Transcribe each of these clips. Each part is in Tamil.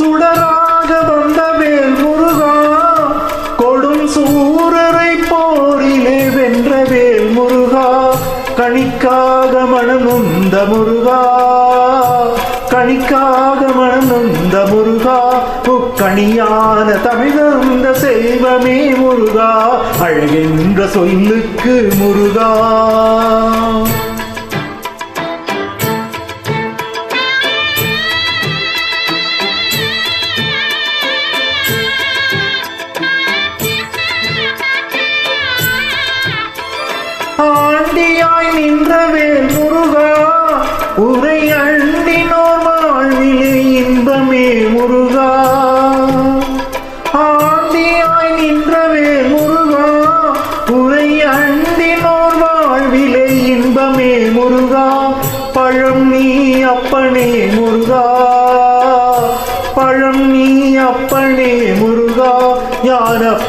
சுடராக வந்த வேல் முருகா கொடும் சூரரை போரிலே வென்ற வேல் முருகா கணிக்காக மனமுந்த முருகா கணிக்காக மனமுந்த முருகா முக்கணியான தமிழந்த செல்வமே முருகா அழகென்ற சொல்லுக்கு முருகா. ஆண்டியாய் நின்ற முருகா உரை அண்டினோர் வாழ்விலே இன்பமே முருகா. ஆண்டியாய் நின்ற முருகா உரை அண்டினோர் வாழ்விலே இன்பமே முருகா. பழம் நீ அப்பனே முருகா பழம்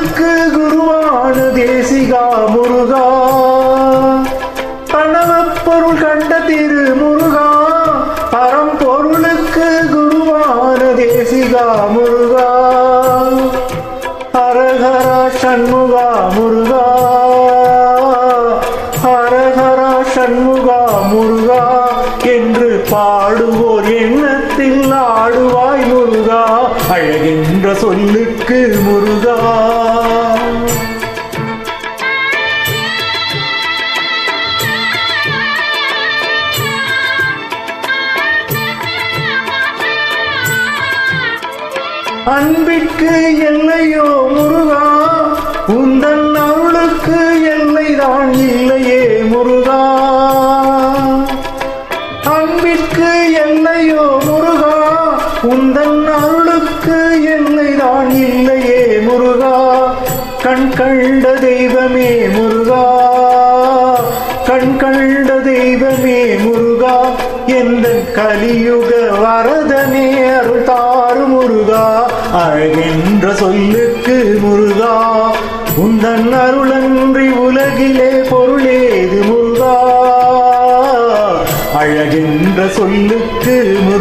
பரம்பொருளுக்கு குருவான தேசிகா முருகா. பிரணவப் கண்ட திரு முருகா. பரம்பொருளுக்கு குருவான தேசிகா முருகா. ஹரஹரா சண்முகா முருகா. ஹரஹரா சண்முகா முருகா. என்று பாடுவோர் எண்ணத்தில் ஆடுவாய் முருகா. அழகின் என்ற சொல்லுக்கு முருகா. அன்பிற்கு எல்லையோ முருகா உந்தன் அருளுக்கு எல்லைதான் இல்லையே முருகா. அன்பிற்கு எல்லையோ முருகா உந்தன் அருளுக்கு நான் இல்லையே முருகா கண் கண்ட தெய்வமே முருகா. கண் கண்ட தெய்வமே முருகா எந்த கலியுக வரதனே அருள் தாரு முருகா. அழகென்ற சொல்லுக்கு முருகா உந்தன் அருளன்றி உலகிலே பொருளேது முருகா? அழகென்ற சொல்லுக்கு முருகா.